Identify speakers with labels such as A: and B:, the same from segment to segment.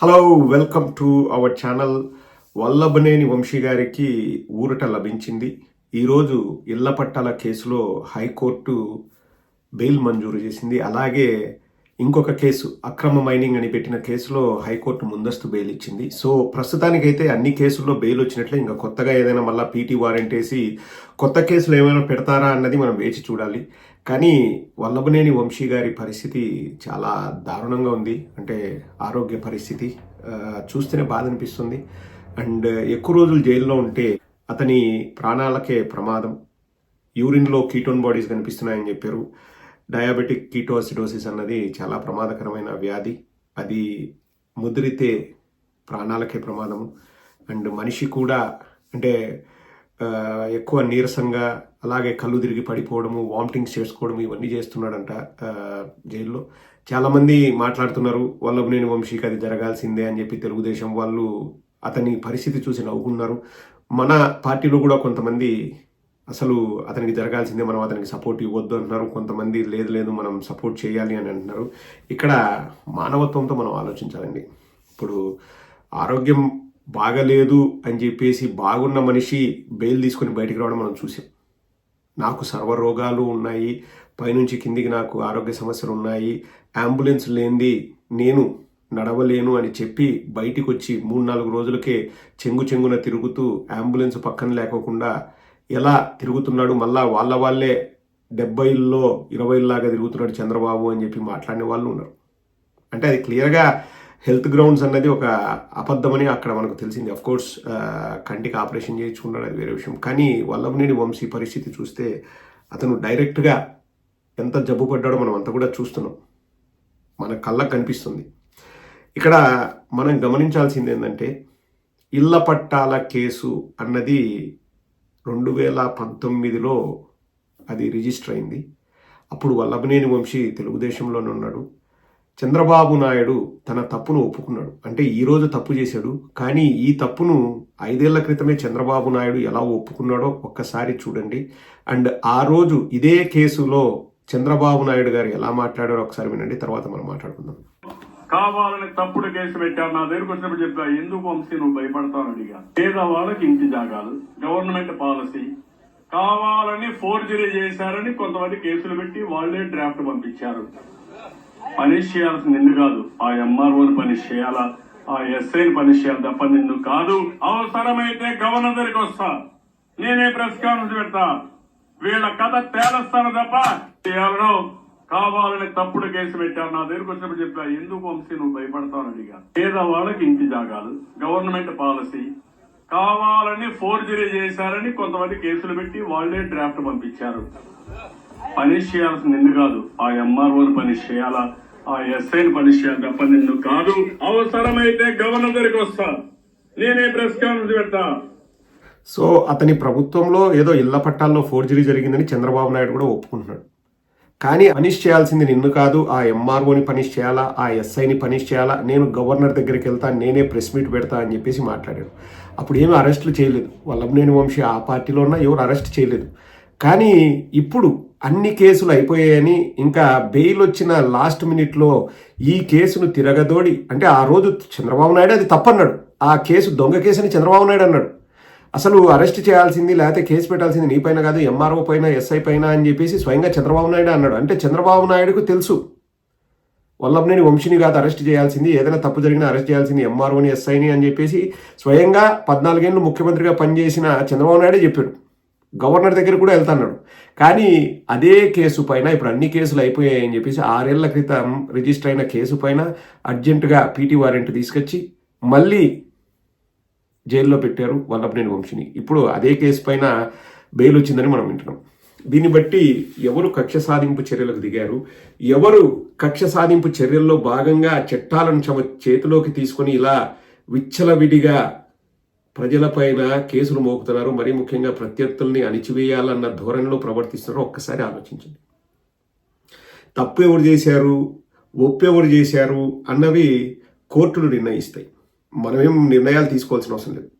A: Hello welcome to our channel Vallabhaneni Vamsi గారికి ఊరట లభించింది. ఈరోజు ఇళ్ళ పట్టాల కేసులో హైకోర్టు బెయిల్ మంజూరు చేసింది. అలాగే ఇంకొక కేసు అక్రమ మైనింగ్ అని పెట్టిన కేసులో హైకోర్టు ముందస్తు బెయిల్ ఇచ్చింది. సో ప్రస్తుతానికైతే అన్ని కేసుల్లో బెయిల్ వచ్చినట్లే ఇంకా కొత్తగా ఏదైనా మళ్ళీ పీటీ వారెంట్ వేసి కొత్త కేసులు ఏమైనా పెడతారా అన్నది మనం వేచి చూడాలి. కానీ వల్లభనేని వంశీ గారి పరిస్థితి చాలా దారుణంగా ఉంది. అంటే ఆరోగ్య పరిస్థితి చూస్తేనే బాధ అనిపిస్తుంది. అండ్ ఎక్కువ రోజులు జైల్లో ఉంటే అతని ప్రాణాలకే ప్రమాదం. యూరిన్లో కీటోన్ బాడీస్ కనిపిస్తున్నాయని చెప్పారు. డయాబెటిక్ కీటోసిడోసిస్ అన్నది చాలా ప్రమాదకరమైన వ్యాధి. అది ముదిరితే ప్రాణాలకే ప్రమాదము. అండ్ మనిషి కూడా అంటే ఎక్కువ నీరసంగా అలాగే కళ్ళు తిరిగి పడిపోవడము వామిటింగ్స్ చేసుకోవడం ఇవన్నీ చేస్తున్నాడంట జైల్లో. చాలామంది మాట్లాడుతున్నారు వల్లభనేని వంశీకి అది జరగాల్సిందే అని చెప్పి తెలుగుదేశం వాళ్ళు అతని పరిస్థితి చూసి నవ్వుకున్నారు. మన పార్టీలో కూడా కొంతమంది అసలు అతనికి జరగాల్సిందే మనం అతనికి సపోర్ట్ ఇవ్వద్దు అంటున్నారు. కొంతమంది లేదు లేదు మనం సపోర్ట్ చేయాలి అని అంటున్నారు. ఇక్కడ మానవత్వంతో మనం ఆలోచించాలండి. ఇప్పుడు ఆరోగ్యం బాగలేదు అని చెప్పేసి బాగున్న మనిషి బెయిల్ తీసుకొని బయటికి రావడం మనం చూసాం. నాకు సర్వరోగాలు ఉన్నాయి పైనుంచి కిందికి నాకు ఆరోగ్య సమస్యలు ఉన్నాయి అంబులెన్స్ లేనిది నేను నడవలేను అని చెప్పి బయటికి వచ్చి మూడు నాలుగు రోజులకే చెంగు చెంగున తిరుగుతూ అంబులెన్స్ పక్కన లేకోకుండా ఎలా తిరుగుతున్నాడు మళ్ళా వాళ్ళ వాళ్ళే డెబ్బైల్లో ఇరవైలాగా తిరుగుతున్నాడు చంద్రబాబు అని చెప్పి మాట్లాడిన వాళ్ళు ఉన్నారు. అంటే అది క్లియర్గా హెల్త్ గ్రౌండ్స్ అన్నది ఒక అబద్ధమని అక్కడ మనకు తెలిసింది. అఫ్ కోర్స్ కంటికి ఆపరేషన్ చేయించుకున్నాడు అది వేరే విషయం. కానీ వల్లభనేని వంశీ పరిస్థితి చూస్తే అతను డైరెక్ట్గా ఎంత జబ్బు పడ్డాడో మనం అంతా కూడా చూస్తున్నాం. మన కళ్ళకు కనిపిస్తుంది. ఇక్కడ మనం గమనించాల్సింది ఏంటంటే ఇళ్ళ పట్టాల కేసు అన్నది రెండు వేల పంతొమ్మిదిలో అది రిజిస్టర్ అయింది. అప్పుడు వల్లభనేని వంశీ తెలుగుదేశంలోనే ఉన్నాడు. చంద్రబాబు నాయుడు తన తప్పును ఒప్పుకున్నాడు. అంటే ఈరోజు తప్పు చేశాడు. కానీ ఈ తప్పును ఐదేళ్ళ క్రితమే చంద్రబాబు నాయుడు ఎలా ఒప్పుకున్నాడో ఒక్కసారి చూడండి. అండ్ ఆ రోజు ఇదే కేసులో చంద్రబాబు నాయుడు గారు ఎలా మాట్లాడారో ఒకసారి వినండి. తర్వాత మనం మాట్లాడుకుందాం.
B: కావాలని తప్పుడు కేసు పెట్టారు. నా దగ్గరకు వచ్చినప్పుడు చెప్పా ఎందుకు వంశీ నువ్వు భయపడతావు? అడిగా. పేదవాళ్ళకి ఇంటి జాగాలు గవర్నమెంట్ పాలసీ కావాలని ఫోర్జరీ చేశారని కొంతమంది కేసులు పెట్టి వాళ్ళే డ్రాఫ్ట్ పంపించారు. పనిష్ చేయాల్సింది నిన్ను కాదు. ఆ ఎంఆర్ఓని పని చేయాలా? ఆ ఎస్ఐని పని చేయాలి తప్ప నిన్ను కాదు. అవసరమైతే గవర్నర్ దగ్గరికి వస్తా. నేనే ప్రెస్ కాన్ఫరెన్స్ పెడతా. వీళ్ళ కథ తేలస్తాను తప్ప చేయాలను కావాలని తప్పుడు కేసు పెట్టారు నా దగ్గరకు వచ్చినప్పుడు చెప్పా ఎందుకు వంశీ నువ్వు భయపడతావు? అడిగా. పేదవాళ్ళకి ఇంటి జాగాలు గవర్నమెంట్ పాలసీ కావాలని ఫోర్జరీ చేశారని కొంతమంది కేసులు పెట్టి వాళ్ళే డ్రాఫ్ట్ పంపించారు. పని చేయాల్సింది నిన్ను కాదు. ఆ ఎంఆర్ఓని పని చేయాలా? ఆ ఎస్ఐని పనిష్ చేయాలి తప్ప నిన్ను కాదు? అవసరమైతే గవర్నర్ దగ్గరికి వస్తా. నేనే ప్రెస్ కాన్ఫరెన్స్ పెడతా.
A: సో అతని ప్రభుత్వంలో ఏదో ఇళ్ళ పట్టాల్లో ఫోర్జరీ జరిగిందని చంద్రబాబు నాయుడు కూడా ఒప్పుకుంటున్నాడు. కానీ పనిష్ చేయాల్సింది నిన్ను కాదు ఆ ఎంఆర్ఓని పనిష్ చేయాలా ఆ ఎస్ఐని పనిష్ చేయాలా నేను గవర్నర్ దగ్గరికి వెళ్తా నేనే ప్రెస్ మీట్ పెడతా అని చెప్పేసి మాట్లాడాడు. అప్పుడు ఏమి అరెస్టులు చేయలేదు. వల్లభనేని వంశీ ఆ పార్టీలో ఉన్న ఎవరు అరెస్ట్ చేయలేదు. కానీ ఇప్పుడు అన్ని కేసులు అయిపోయాయని ఇంకా బెయిల్ వచ్చిన లాస్ట్ మినిట్లో ఈ కేసును తిరగదోడి అంటే ఆ రోజు చంద్రబాబు నాయుడు అది తప్పన్నాడు. ఆ కేసు దొంగ కేసుని చంద్రబాబు నాయుడు అన్నాడు. అసలు అరెస్ట్ చేయాల్సింది లేకపోతే కేసు పెట్టాల్సింది నీ పైన కాదు ఎంఆర్ఓ పైన ఎస్ఐ పైన అని చెప్పేసి స్వయంగా చంద్రబాబు నాయుడు అన్నాడు. అంటే చంద్రబాబు నాయుడుకు తెలుసు. వల్లభనేని వంశీని కాదు అరెస్ట్ చేయాల్సింది ఏదైనా తప్పు జరిగినా అరెస్ట్ చేయాల్సింది ఎంఆర్ఓని ఎస్ఐని అని చెప్పేసి స్వయంగా పద్నాలుగేళ్ళు ముఖ్యమంత్రిగా పనిచేసిన చంద్రబాబు నాయుడే చెప్పాడు. గవర్నర్ దగ్గర కూడా వెళ్తున్నాడు. కానీ అదే కేసు పైన ఇప్పుడు అన్ని కేసులు అయిపోయాయని చెప్పేసి ఆరేళ్ళ క్రితం రిజిస్టర్ అయిన కేసు పైన అర్జెంటుగా పీటీ వారెంట్ తీసుకొచ్చి మళ్ళీ జైల్లో పెట్టారు వల్లభనేని వంశీని. ఇప్పుడు అదే కేసు పైన బెయిల్ వచ్చిందని మనం వింటున్నాం. దీన్ని బట్టి ఎవరు కక్ష సాధింపు చర్యలకు దిగారు? ఎవరు కక్ష సాధింపు చర్యల్లో భాగంగా చట్టాలను చేతిలోకి తీసుకొని ఇలా విచ్చలవిడిగా ప్రజలపైన కేసులు మోపుతున్నారు మరీ ముఖ్యంగా ప్రత్యర్థుల్ని అణిచివేయాలన్న ధోరణిలో ప్రవర్తిస్తున్నారో ఒక్కసారి ఆలోచించండి. తప్పు ఎవరు చేశారు? ఒప్పెవరు చేశారు? అన్నవి కోర్టులు నిర్ణయిస్తాయి. మనమేం నిర్ణయాలు తీసుకోవాల్సిన అవసరం లేదు.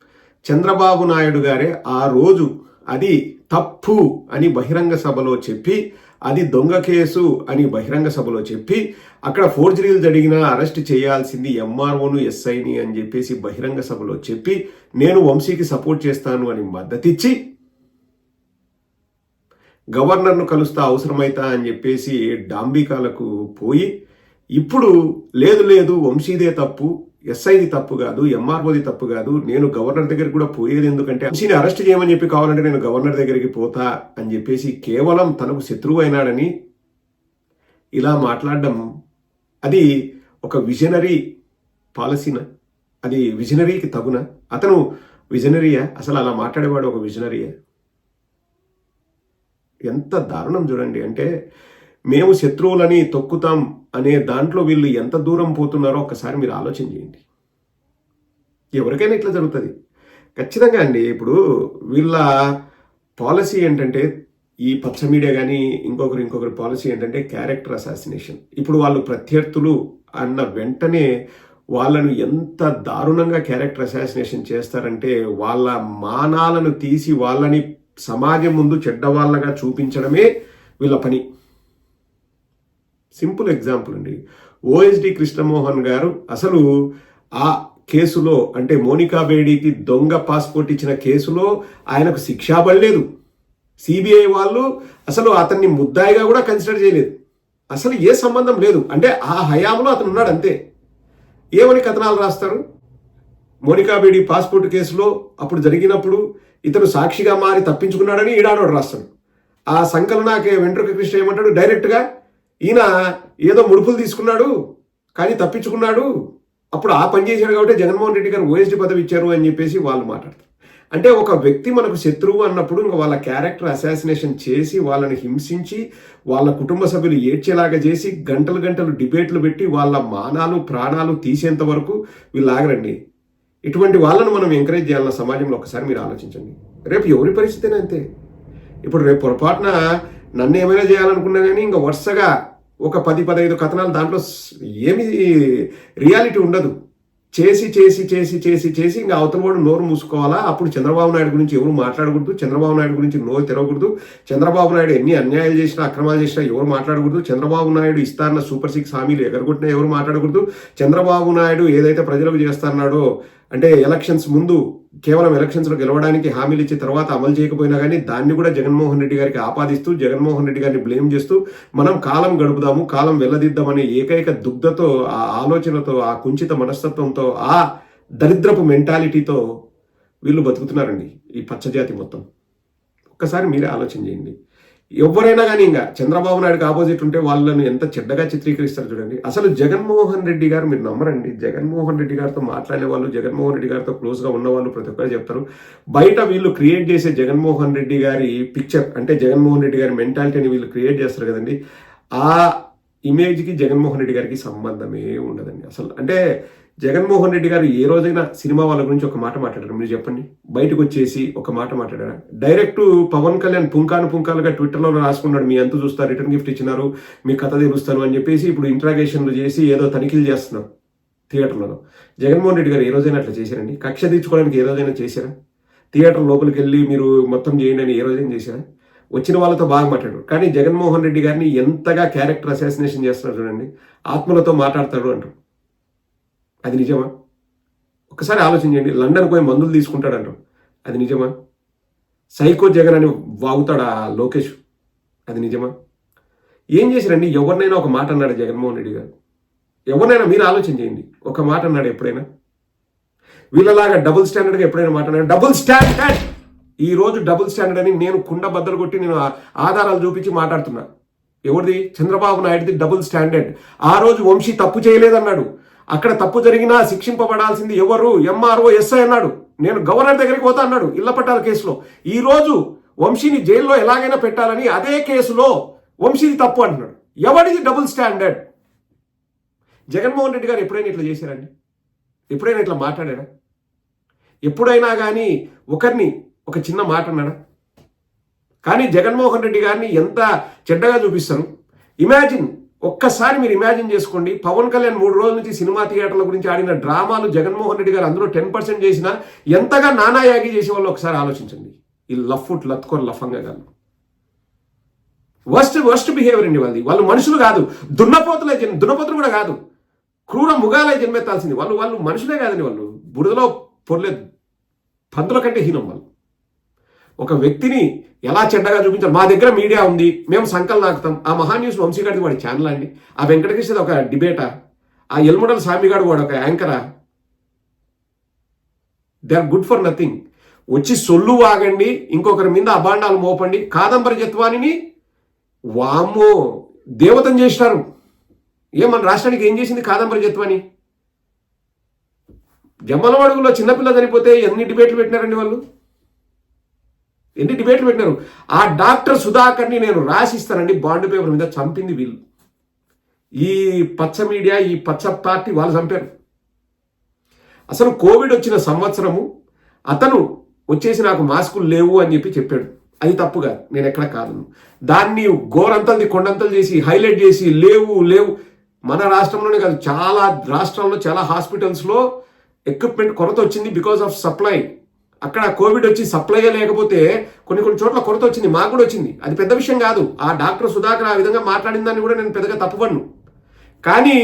A: చంద్రబాబు నాయుడు గారే ఆ రోజు అది తప్పు అని బహిరంగ సభలో చెప్పి అది దొంగ కేసు అని బహిరంగ సభలో చెప్పి అక్కడ ఫోర్జరీలు జరిగినా అరెస్ట్ చేయాల్సింది ఎంఆర్ఓను ఎస్ఐని అని చెప్పేసి బహిరంగ సభలో చెప్పి నేను వంశీకి సపోర్ట్ చేస్తాను అని మద్దతిచ్చి గవర్నర్ను కలుస్తా అవసరమైతా అని చెప్పేసి డాంబికాలకు పోయి ఇప్పుడు లేదు లేదు వంశీదే తప్పు ఎస్ఐది తప్పు కాదు ఎంఆర్ఓది తప్పు కాదు. నేను గవర్నర్ దగ్గరికి కూడా పోయేది ఎందుకంటే మనిషిని అరెస్ట్ చేయమని చెప్పి కావాలంటే నేను గవర్నర్ దగ్గరికి పోతా అని చెప్పేసి కేవలం తనకు శత్రువు అయినాడని ఇలా మాట్లాడడం అది ఒక విజనరీ పాలసీనా? అది విజనరీకి తగునా? అతను విజనరీయా? అసలు అలా మాట్లాడేవాడు ఒక విజనరీయా? ఎంత దారుణం చూడండి. అంటే మేము శత్రువులని తొక్కుతాం అనే దాంట్లో వీళ్ళు ఎంత దూరం పోతున్నారో ఒకసారి మీరు ఆలోచన చేయండి. ఎవరికైనా ఇట్లా జరుగుతుంది. ఖచ్చితంగా అండి ఇప్పుడు వీళ్ళ పాలసీ ఏంటంటే ఈ పచ్చ మీడియా కానీ ఇంకొకరు ఇంకొకరి పాలసీ ఏంటంటే క్యారెక్టర్ అసాసినేషన్. ఇప్పుడు వాళ్ళు ప్రత్యర్థులు అన్న వెంటనే వాళ్ళను ఎంత దారుణంగా క్యారెక్టర్ అసాసినేషన్ చేస్తారంటే వాళ్ళ మానాలను తీసి వాళ్ళని సమాజం ముందు చెడ్డవాళ్ళగా చూపించడమే వీళ్ళ పని. సింపుల్ ఎగ్జాంపుల్ అండి. ఓఎస్డి కృష్ణమోహన్ గారు అసలు ఆ కేసులో అంటే మోనికా బేడీకి దొంగ పాస్పోర్ట్ ఇచ్చిన కేసులో ఆయనకు శిక్ష పడలేదు సిబిఐ వాళ్ళు అసలు అతన్ని ముద్దాయిగా కూడా కన్సిడర్ చేయలేదు. అసలు ఏ సంబంధం లేదు. అంటే ఆ హయాంలో అతను ఉన్నాడు అంతే. ఏమని కథనాలు రాస్తారు? మోనికా బేడి పాస్పోర్ట్ కేసులో అప్పుడు జరిగినప్పుడు ఇతను సాక్షిగా మారి తప్పించుకున్నాడని ఈడాడోడు రాస్తాడు. ఆ సంకలనాకే వెంట్రుక కృష్ణ ఏమంటాడు? డైరెక్ట్గా ఈయన ఏదో ముడుపులు తీసుకున్నాడు కానీ తప్పించుకున్నాడు. అప్పుడు ఆ పని చేశాడు కాబట్టి జగన్మోహన్ రెడ్డి గారు ఓఎస్డీ పదవి ఇచ్చారు అని చెప్పేసి వాళ్ళు మాట్లాడతారు. అంటే ఒక వ్యక్తి మనకు శత్రువు అన్నప్పుడు ఇంకా వాళ్ళ క్యారెక్టర్ అసాసినేషన్ చేసి వాళ్ళని హింసించి వాళ్ళ కుటుంబ సభ్యులు ఏడ్చేలాగా చేసి గంటలు గంటలు డిబేట్లు పెట్టి వాళ్ళ మానాలు ప్రాణాలు తీసేంత వరకు వీళ్ళు ఆగరండి. ఇటువంటి వాళ్ళను మనం ఎంకరేజ్ చేయాలన్న సమాజంలో ఒకసారి మీరు ఆలోచించండి. రేపు ఎవరి పరిస్థితినే అంతే. ఇప్పుడు రేపు పొరపాటున నన్ను ఏమైనా చేయాలనుకున్నా కానీ ఇంకా వరుసగా ఒక పది పదహైదు కథనాలు దాంట్లో ఏమి రియాలిటీ ఉండదు. చేసి చేసి చేసి చేసి చేసి ఇంకా అవతల వాడు నోరు మూసుకోవాలా? అప్పుడు చంద్రబాబు నాయుడు గురించి ఎవరు మాట్లాడకూడదు. చంద్రబాబు నాయుడు గురించి నోరు తెరవకూడదు. చంద్రబాబు నాయుడు ఎన్ని అన్యాయాలు చేసినా అక్రమాలు చేసినా ఎవరు మాట్లాడకూడదు. చంద్రబాబు నాయుడు ఇస్తారన్న సూపర్ సిక్స్ హామీలు ఎగరగొట్టినా ఎవరు మాట్లాడకూడదు. చంద్రబాబు నాయుడు ఏదైతే ప్రజలకు చేస్తున్నాడో అంటే ఎలక్షన్స్ ముందు కేవలం ఎలక్షన్స్లో గెలవడానికి హామీలు ఇచ్చి తర్వాత అమలు చేయకపోయినా కానీ దాన్ని కూడా జగన్మోహన్ రెడ్డి గారికి ఆపాదిస్తూ జగన్మోహన్ రెడ్డి గారిని బ్లేమ్ చేస్తూ మనం కాలం గడుపుదాము కాలం వెళ్ళదిద్దామనే ఏకైక దుగ్ధతో ఆ ఆలోచనతో ఆ కుంచిత మనస్తత్వంతో ఆ దరిద్రపు మెంటాలిటీతో వీళ్ళు బతుకుతున్నారండి ఈ పచ్చజాతి మొత్తం. ఒక్కసారి మీరే ఆలోచన చేయండి. ఎవరైనా కానీ ఇంకా చంద్రబాబు నాయుడుకి ఆపోజిట్ ఉంటే వాళ్ళని ఎంత చెడ్డగా చిత్రీకరిస్తారు చూడండి. అసలు జగన్మోహన్ రెడ్డి గారు మీరు నమ్మరండి. జగన్మోహన్ రెడ్డి గారితో మాట్లాడే వాళ్ళు జగన్మోహన్ రెడ్డి గారితో క్లోజ్గా ఉన్నవాళ్ళు ప్రతి ఒక్కరు చెప్తారు. బయట వీళ్ళు క్రియేట్ చేసే జగన్మోహన్ రెడ్డి గారి పిక్చర్ అంటే జగన్మోహన్ రెడ్డి గారి మెంటాలిటీని వీళ్ళు క్రియేట్ చేస్తారు కదండి. ఆ ఇమేజ్కి జగన్మోహన్ రెడ్డి గారికి సంబంధమే ఉండదండి. అసలు అంటే జగన్మోహన్ రెడ్డి గారు ఏ రోజైనా సినిమా వాళ్ళ గురించి ఒక మాట మాట్లాడారు? మీరు చెప్పండి. బయటకు వచ్చేసి ఒక మాట మాట్లాడారా? డైరెక్ట్ పవన్ కళ్యాణ్ పుంకాను పుంకాలుగా ట్విట్టర్లో రాసుకున్నాడు. మీ ఎంత చూస్తారు రిటర్న్ గిఫ్ట్ ఇచ్చినారు మీ కథ తెలుస్తాను అని చెప్పేసి ఇప్పుడు ఇంట్రాగేషన్లు చేసి ఏదో తనిఖీలు చేస్తున్నారు థియేటర్లలో. జగన్మోహన్ రెడ్డి గారు ఏ రోజైనా అట్లా చేశారండి? కక్ష తీర్చుకోవడానికి ఏ రోజైనా చేశారా? థియేటర్ లోపలికి వెళ్ళి మీరు మొత్తం చేయండి అని ఏ రోజైనా చేశారా? వచ్చిన వాళ్ళతో బాగా మాట్లాడారు. కానీ జగన్మోహన్ రెడ్డి గారిని ఎంతగా క్యారెక్టర్ అసాసినేషన్ చేస్తున్నారు చూడండి. ఆత్మలతో మాట్లాడతాడు అంటారు. అది నిజమా? ఒకసారి ఆలోచించండి లండన్ పోయి మందులు తీసుకుంటాడంట అది నిజమా? సైకో జగన్ అని వాగుతాడు ఆ లోకేష్? అది నిజమా? ఏం చేశారండి? ఎవరినైనా ఒక మాట అన్నాడు జగన్మోహన్ రెడ్డి గారు. ఎవరినైనా మీరు ఆలోచన చేయండి. ఒక మాట అన్నాడు ఎప్పుడైనా? వీళ్ళలాగా డబుల్ స్టాండర్డ్గా ఎప్పుడైనా మాట్లాడారు డబుల్ స్టాండర్డ్! ఈ రోజు డబుల్ స్టాండర్డ్ అని నేను కుండ బద్దలు కొట్టి నేను ఆధారాలు చూపించి మాట్లాడుతున్నా. ఎవరిది? చంద్రబాబు నాయుడుది డబుల్ స్టాండర్డ్. ఆ రోజు వంశీ తప్పు చేయలేదన్నాడు. అక్కడ తప్పు జరిగినా శిక్షింపబడాల్సింది ఎవరు? ఎంఆర్ఓ ఎస్ఐ అన్నాడు. నేను గవర్నర్ దగ్గరికి పోతా అన్నాడు ఇళ్ళ పట్టాల కేసులో. ఈ రోజు వంశీని జైల్లో ఎలాగైనా పెట్టాలని అదే కేసులో వంశీది తప్పు అంటున్నాడు. ఎవడిది డబుల్ స్టాండర్డ్? జగన్మోహన్ రెడ్డి గారు ఎప్పుడైనా ఇట్లా చేశారండి? ఎప్పుడైనా ఇట్లా మాట్లాడారా ఎప్పుడైనా కానీ ఒకరిని ఒక చిన్న మాట అన్నాడా? కానీ జగన్మోహన్ రెడ్డి గారిని ఎంత చెడ్డగా చూపిస్తారు? ఇమాజిన్ ఒక్కసారి మీరు ఇమాజిన్ చేసుకోండి పవన్ కళ్యాణ్ మూడు రోజుల నుంచి సినిమా థియేటర్ల గురించి ఆడిన డ్రామాలు జగన్మోహన్ రెడ్డి గారు అందులో టెన్ పర్సెంట్ చేసినా ఎంతగా నానాయాగి చేసే వాళ్ళు ఒకసారి ఆలోచించండి. ఈ లఫ్ఫుట్ లత్కోర్ లఫంగా కాదు. వర్స్ట్ వర్స్ట్ బిహేవియర్ అండి వాళ్ళది. వాళ్ళు మనుషులు కాదు. దున్నపోతులే జన్ దున్నపోతులు కూడా కాదు. క్రూర ముగాలే జన్మెత్తాల్సింది. వాళ్ళు వాళ్ళు మనుషులే కాదండి వాళ్ళు. బురదలో పొర్లే పందుల కంటే హీనం వాళ్ళు. ఒక వ్యక్తిని ఎలా చెడ్డగా చూపించాలి? మా దగ్గర మీడియా ఉంది మేము సంకల్ నాకుతాం. ఆ మహా న్యూస్ వంశీగాడిది వాడి ఛానల్ అండి. ఆ వెంకటకృష్ణది ఒక డిబేటా ఆ? ఎల్ముడల స్వామిగాడు వాడు ఒక యాంకరా they are good for nothing వచ్చి సొల్లు వాగండి ఇంకొకరి మీద అభాండాలు మోపండి. కాదంబరి జత్వానిని వామ్మో దేవతం చేసినారు. ఏ మన రాష్ట్రానికి ఏం చేసింది కాదంబరి జత్వాని? జమ్మలవాడుగులో చిన్నపిల్ల చనిపోతే ఎన్ని డిబేట్లు పెట్టినారండి వాళ్ళు? ఎన్ని డిబేట్లు పెట్టినారు? ఆ డాక్టర్ సుధాకర్ని నేను రాసిస్తానండి బాండ్ పేపర్ మీద చంపింది వీళ్ళు. ఈ పచ్చ మీడియా ఈ పచ్చ పార్టీ వాళ్ళు చంపారు. అసలు కోవిడ్ వచ్చిన సంవత్సరము అతను వచ్చేసి నాకు మాస్కులు లేవు అని చెప్పి చెప్పాడు. అది తప్పుగా నేను ఎక్కడ కాదు దాన్ని గోరంతల్ది కొండంతలు చేసి హైలైట్ చేసి లేవు లేవు. మన రాష్ట్రంలోనే కాదు చాలా రాష్ట్రంలో చాలా హాస్పిటల్స్లో ఎక్విప్మెంట్ కొరత వచ్చింది బికాస్ ఆఫ్ సప్లై అక్కడ కోవిడ్ వచ్చి సప్లై లేకపోతే కొన్ని కొన్ని చోట్ల కొరత వచ్చింది మాకు కూడా వచ్చింది. అది పెద్ద విషయం కాదు. ఆ డాక్టర్ సుధాకర్ ఆ విధంగా మాట్లాడిన దాన్ని కూడా నేను పెద్దగా తప్పుపన్ను కానీ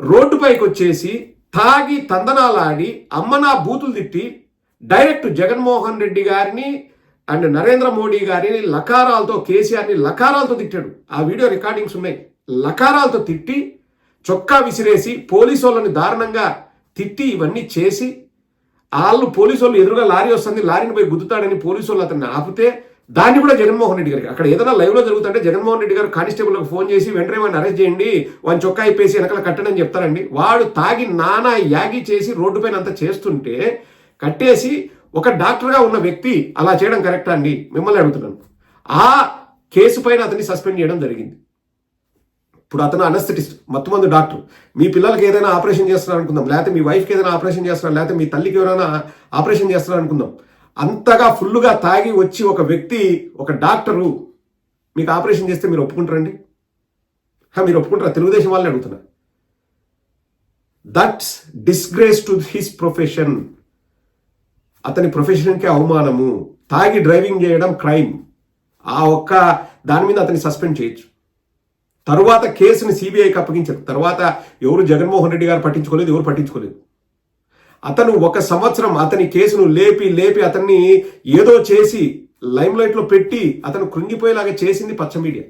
A: రోడ్డుపైకి వచ్చేసి తాగి తందనాలాడి అమ్మ నా బూతులు తిట్టి డైరెక్ట్ జగన్మోహన్ రెడ్డి గారిని అండ్ నరేంద్ర మోడీ గారిని లకారాలతో కేసీఆర్ని లకారాలతో తిట్టాడు. ఆ వీడియో రికార్డింగ్స్ ఉన్నాయి. లకారాలతో తిట్టి చొక్కా విసిరేసి పోలీసు వాళ్ళని దారుణంగా తిట్టి ఇవన్నీ చేసి వాళ్ళు పోలీసు వాళ్ళు ఎదురుగా లారీ వస్తుంది లారీని పోయి గుద్దుతాడని పోలీసు వాళ్ళు అతన్ని ఆపితే దాన్ని కూడా జగన్మోహన్ రెడ్డి గారికి. అక్కడ ఏదైనా లైవ్లో జరుగుతుంటే జగన్మోహన్ రెడ్డి గారు కానిస్టేబుల్కి ఫోన్ చేసి వెంటనే వాడిని అరెస్ట్ చేయండి వాని చొక్కా అయిపోయి వెనకాల కట్టడని చెప్తారండి. వాడు తాగి నానా యాగి చేసి రోడ్డు పైన అంతా చేస్తుంటే కట్టేసి ఒక డాక్టర్గా ఉన్న వ్యక్తి అలా చేయడం కరెక్టా అండి? మిమ్మల్ని అడుగుతున్నాను. ఆ కేసు పైన అతన్ని సస్పెండ్ చేయడం జరిగింది. ఇప్పుడు అతను అనస్థెటిస్ట్ మత్తుమందు డాక్టర్. మీ పిల్లలకి ఏదైనా ఆపరేషన్ చేస్తున్నారు అనుకుందాం. లేకపోతే మీ వైఫ్కి ఏదైనా ఆపరేషన్ చేస్తున్నారు లేకపోతే మీ తల్లికి ఎవరైనా ఆపరేషన్ చేస్తున్నారు అనుకుందాం. అంతగా ఫుల్గా తాగి వచ్చి ఒక వ్యక్తి ఒక డాక్టరు మీకు ఆపరేషన్ చేస్తే మీరు ఒప్పుకుంటారండి? మీరు ఒప్పుకుంటారా? తెలుగుదేశం వాళ్ళని అడుగుతున్నా. That's disgrace to his profession అతని ప్రొఫెషన్కి అవమానము. తాగి డ్రైవింగ్ చేయడం క్రైమ్ ఆ ఒక్క దాని మీద అతన్ని సస్పెండ్ చేయొచ్చు. తరువాత కేసుని సిబిఐకి అప్పగించారు. తర్వాత ఎవరు జగన్మోహన్ రెడ్డి గారు పట్టించుకోలేదు ఎవరు పట్టించుకోలేదు. అతను ఒక సంవత్సరం అతని కేసును లేపి లేపి అతన్ని ఏదో చేసి లైమ్ లైట్లో పెట్టి అతను కృంగిపోయేలాగా చేసింది పచ్చ మీడియా.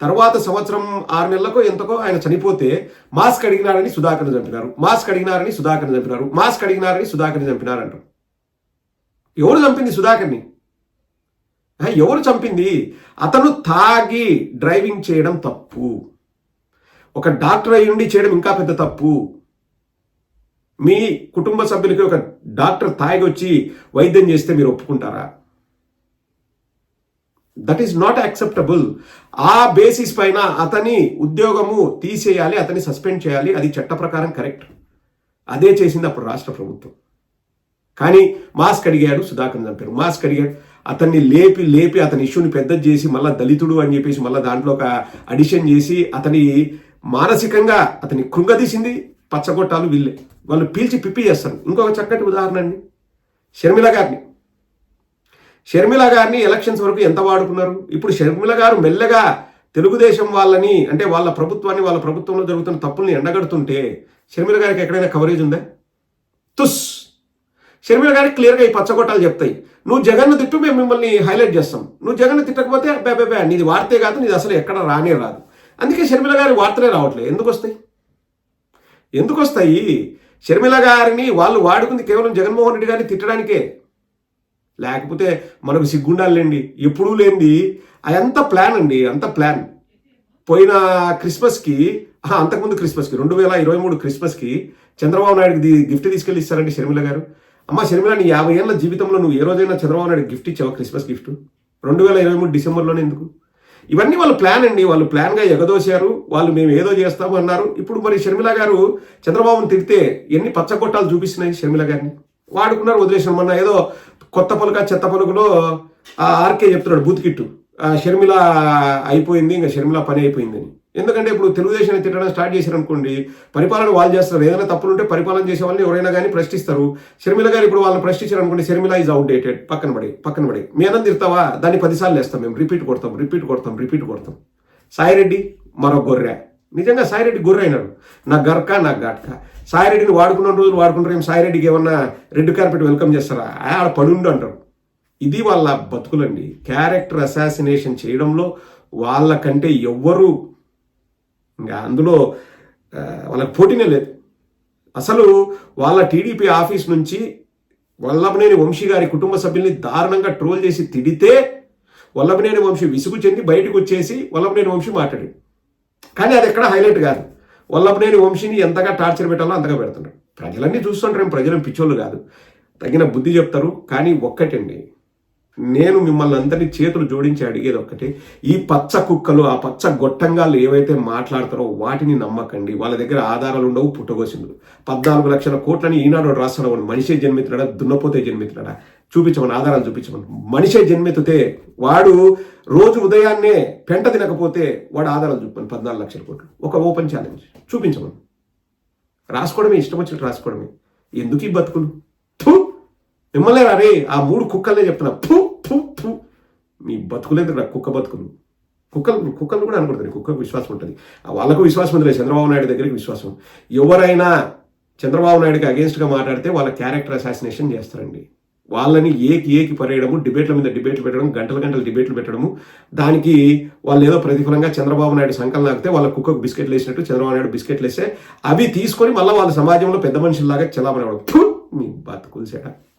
A: తర్వాత సంవత్సరం ఆరు నెలలకో ఎంతకో ఆయన చనిపోతే మాస్క్ అడిగినారని సుధాకర్ని చంపినారు. మాస్క్ అడిగినారని సుధాకర్ని చంపినారు. మాస్క్ అడిగినారని సుధాకర్ని చంపినారంటారు. ఎవరు చంపింది సుధాకర్ని? ఎవరు చంపింది? అతను తాగి డ్రైవింగ్ చేయడం తప్పు. ఒక డాక్టర్ అయి ఉండి చేయడం ఇంకా పెద్ద తప్పు. మీ కుటుంబ సభ్యులకి ఒక డాక్టర్ తాగి వచ్చి వైద్యం చేస్తే మీరు ఒప్పుకుంటారా? దట్ ఈస్ నాట్ యాక్సెప్టబుల్ ఆ బేసిస్ పైన అతని ఉద్యోగము తీసేయాలి అతని సస్పెండ్ చేయాలి అది చట్ట ప్రకారం కరెక్ట్ అదే చేసింది అప్పుడు రాష్ట్ర ప్రభుత్వం. కానీ మాస్క్ అడిగాడు సుధాకర్ చంపారు. మాస్క్ అడిగాడు. అతన్ని లేపి లేపి అతని ఇష్యూని పెద్ద చేసి మళ్ళీ దళితుడు అని చెప్పేసి మళ్ళీ దాంట్లో ఒక అడిషన్ చేసి అతని మానసికంగా అతని కృంగదీసింది పచ్చగొట్టాలు వీళ్ళే. వాళ్ళు పీల్చి పిప్పి చేస్తారు. ఇంకొక చక్కటి ఉదాహరణ అండి. షర్మిల గారిని. షర్మిల గారిని ఎలక్షన్స్ వరకు ఎంత వాడుకున్నారు? ఇప్పుడు షర్మిల గారు మెల్లగా తెలుగుదేశం వాళ్ళని అంటే వాళ్ళ ప్రభుత్వాన్ని వాళ్ళ ప్రభుత్వంలో జరుగుతున్న తప్పుల్ని ఎండగడుతుంటే షర్మిల గారికి ఎక్కడైనా కవరేజ్ ఉందా? తుస్! షర్మిల గారికి క్లియర్గా ఈ పచ్చగొట్టాలు చెప్తాయి. నువ్వు జగన్ను తిట్టు మేము మిమ్మల్ని హైలైట్ చేస్తాం. నువ్వు జగన్ను తిట్టకపోతే బే బే బే నీది వార్తే కాదు నీది అసలు ఎక్కడ రానే రాదు. అందుకే షర్మిల గారి వార్తలే రావట్లేదు. ఎందుకు వస్తాయి ఎందుకు వస్తాయి షర్మిల గారిని వాళ్ళు వాడుకుంది కేవలం జగన్మోహన్ రెడ్డి గారిని తిట్టడానికే. లేకపోతే మనకు సిగ్గుండాలండి ఎప్పుడూ లేనిది. అదంతా ప్లాన్ అండి అంత ప్లాన్. పోయిన క్రిస్మస్కి అంతకుముందు క్రిస్మస్కి రెండు వేల ఇరవై మూడు క్రిస్మస్కి చంద్రబాబు నాయుడుకి గిఫ్ట్ తీసుకెళ్ళి ఇస్తారండి షర్మిల గారు. అమ్మ షర్మిల నీ యాభై ఏళ్ళ జీవితంలో నువ్వు ఏ రోజైనా చంద్రబాబు నాయుడు గిఫ్ట్ ఇచ్చావా? Christmas gift? రెండు వేల ఇరవై మూడు డిసెంబర్లోనే ఎందుకు? ఇవన్నీ వాళ్ళ ప్లాన్ అండి. వాళ్ళు ప్లాన్గా ఎగదోశారు. వాళ్ళు మేము ఏదో చేస్తాము అన్నారు. ఇప్పుడు మరి షర్మిల గారు చంద్రబాబుని తిడితే ఎన్ని పచ్చగొట్టాలు చూపిస్తున్నాయి షర్మిల గారిని? వాడుకున్నారు వదిలేసిన మొన్న ఏదో కొత్త పలుక చెత్త పలుకులో ఆ ఆర్కే చెప్తున్నాడు బూత్ కిట్టు. ఆ షర్మిల అయిపోయింది ఇంకా షర్మిల పని అయిపోయిందని. ఎందుకంటే ఇప్పుడు తెలుగుదేశాన్ని తిట్టడం స్టార్ట్ చేశారు అనుకోండి పరిపాలన వాళ్ళు చేస్తారు. ఏదైనా తప్పులు ఉంటే పరిపాలన చేసే వాళ్ళని ఎవరైనా కానీ ప్రశ్నిస్తారు. షర్మిల గారు ఇప్పుడు వాళ్ళని ప్రశ్నించారు అనుకోండి షర్మిల ఈజ్ అవుట్డేటెడ్ పక్కన పడి పక్కన పడి. మేనం అన్నం తిడతావా? దాన్ని పదిసార్లు వేస్తాం మేము. రిపీట్ కొడతాం రిపీట్ కొడతాం రిపీట్ కొడతాం. సాయిరెడ్డి మరో గొర్రె. నిజంగా సాయిరెడ్డి గొర్రె అయినాడు. నా గర్క నా గట్క. సాయిరెడ్డిని వాడుకున్న రోజులు వాడుకుంటారు ఏం? సాయిరెడ్డికి ఏమన్నా రెడ్ కార్పెట్ వెల్కమ్ చేస్తారా? ఆడ పడుండు అంటారు. ఇది వాళ్ళ బతుకులండి. క్యారెక్టర్ అసాసినేషన్ చేయడంలో వాళ్ళకంటే ఎవ్వరూ ఇంకా అందులో వాళ్ళకి పోటీనే లేదు. అసలు వాళ్ళ టీడీపీ ఆఫీస్ నుంచి వల్లభనేని వంశీ గారి కుటుంబ సభ్యుల్ని దారుణంగా ట్రోల్ చేసి తిడితే వల్లభనేని వంశీ విసుగు చెంది బయటకు వచ్చేసి వల్లభనేని వంశీ మాట్లాడి కానీ అది ఎక్కడ హైలైట్ కాదు. వల్లభనేని వంశీని ఎంతగా టార్చర్ పెట్టాలో అంతగా పెడుతున్నాడు. ప్రజలన్నీ చూస్తుంటారు ఏం ప్రజలు పిచ్చోళ్ళు కాదు. తగిన బుద్ధి చెప్తారు కానీ ఒక్కటండి నేను మిమ్మల్ని అందరినీ చేతులు జోడించి అడిగేది ఒక్కటి ఈ పచ్చ కుక్కలు ఆ పచ్చ గొట్టంగాలు ఏవైతే మాట్లాడతారో వాటిని నమ్మకండి. వాళ్ళ దగ్గర ఆధారాలు ఉండవు పుట్టగోసిండు పద్నాలుగు లక్షల కోట్లని ఈనాడు రాస్తాడు వాడు మనిషే జన్మెత్తాడా దున్నపోతే జన్మెత్తాడా చూపించమని ఆధారాలు చూపించమని. మనిషే జన్మెత్తితే వాడు రోజు ఉదయాన్నే పెంట తినకపోతే వాడు ఆధారాలు చూపండి పద్నాలుగు లక్షల కోట్లు. ఒక ఓపెన్ ఛాలెంజ్. చూపించమని. రాసుకోవడమే ఇష్టం వచ్చినట్టు రాసుకోవడమే. ఎందుకు ఈ బతుకులు? థూ ఆ మూడు కుక్కలే చెప్తున్నా. ఫు ఫు ఫు. మీ బతుకులేదు రా కుక్క బతుకులు. కుక్కలు కుక్కలు కూడా అనుకుంటుంది కుక్కకు విశ్వాసం ఉంటుంది. ఆ వాళ్ళకు విశ్వాసం ఉంది చంద్రబాబు నాయుడు దగ్గరికి విశ్వాసం. ఎవరైనా చంద్రబాబు నాయుడుకి అగేన్స్ట్గా మాట్లాడితే వాళ్ళ క్యారెక్టర్ అసాసినేషన్ చేస్తారండి. వాళ్ళని ఏకి ఏకి పరేయడము డిబేట్ల మీద డిబేట్లు పెట్టడం గంటల గంటలు డిబేట్లు పెట్టడము. దానికి వాళ్ళు ఏదో ప్రతిఫలంగా చంద్రబాబు నాయుడు సంకలం లాగితే వాళ్ళ కుక్కకు బిస్కెట్లు వేసినట్టు చంద్రబాబు నాయుడు బిస్కెట్లు వేస్తే అవి తీసుకొని మళ్ళీ వాళ్ళ సమాజంలో పెద్ద మనుషుల్లాగా చలామణి మీ బతుకులు సేట.